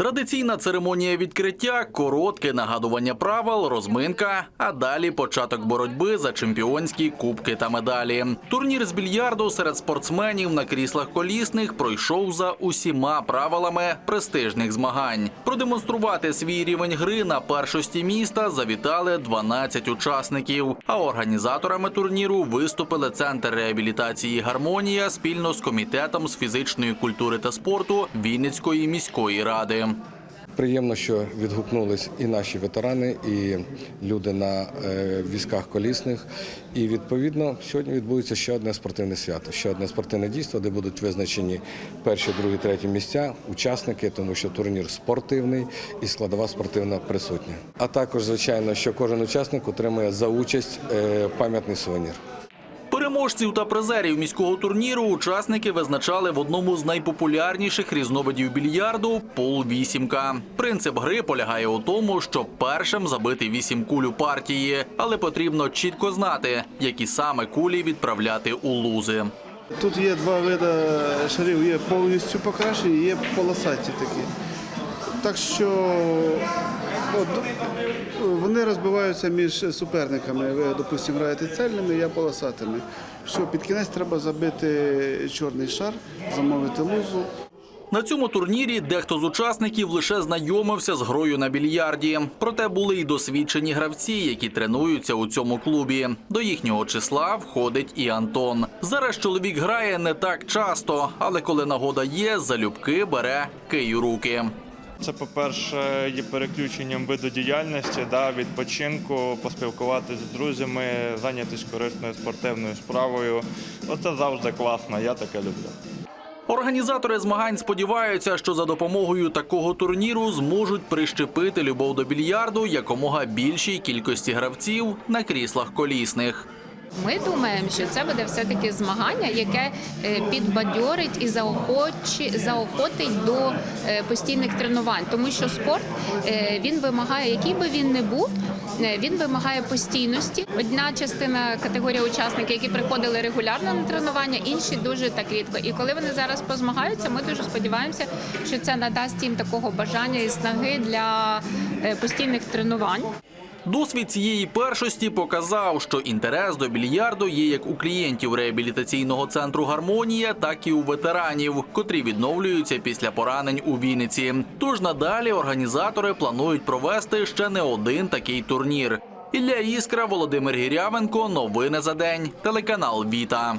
Традиційна церемонія відкриття, коротке нагадування правил, розминка, а далі початок боротьби за чемпіонські кубки та медалі. Турнір з більярду серед спортсменів на кріслах колісних пройшов за усіма правилами престижних змагань. Продемонструвати свій рівень гри на першості міста завітали 12 учасників. А організаторами турніру виступили центр реабілітації Гармонія спільно з комітетом з фізичної культури та спорту Вінницької міської ради. Приємно, що відгукнулись і наші ветерани, і люди на е, візках колісних. І відповідно сьогодні відбудеться ще одне спортивне свято, ще одне спортивне дійство, де будуть визначені перші, другі, треті місця, учасники, тому що турнір спортивний і складова спортивна присутня. А також, звичайно, що кожен учасник отримує за участь е, пам'ятний сувенір. Переможців та призерів міського турніру учасники визначали в одному з найпопулярніших різновидів більярду пол вісімка. Принцип гри полягає у тому, щоб першим забити вісім куль у партії, але потрібно чітко знати, які саме кулі відправляти у лузи. Тут є два види шарів, є повністю покрашені, є полосаті такі. Так що от, вони розбиваються між суперниками. Ви, допустимо, граєте цельними, я полосатими. Що під кінець треба забити чорний шар, замовити лузу. На цьому турнірі дехто з учасників лише знайомився з грою на більярді. Проте були й досвідчені гравці, які тренуються у цьому клубі. До їхнього числа входить і Антон. Зараз чоловік грає не так часто, але коли нагода є, залюбки бере кий у руки. Це, по-перше, є переключенням виду діяльності, да, відпочинку, поспілкуватися з друзями, зайнятися корисною спортивною справою. Оце завжди класно, я таке люблю. Організатори змагань сподіваються, що за допомогою такого турніру зможуть прищепити любов до більярду якомога більшій кількості гравців на кріслах колісних. Ми думаємо, що це буде все-таки змагання, яке е, підбадьорить і заохотить до е, постійних тренувань, тому що спорт е, він вимагає, який би він не був. Він вимагає постійності. Одна частина категорія учасників, які приходили регулярно на тренування, інші дуже так рідко. І коли вони зараз позмагаються, ми дуже сподіваємося, що це надасть їм такого бажання і снаги для постійних тренувань. Досвід цієї першості показав, що інтерес до більярду є як у клієнтів реабілітаційного центру Гармонія, так і у ветеранів, котрі відновлюються після поранень у Вінниці. Тож надалі організатори планують провести ще не один такий турнір. Ілля Іскра, Володимир Гірявенко. Новини за день. Телеканал Віта.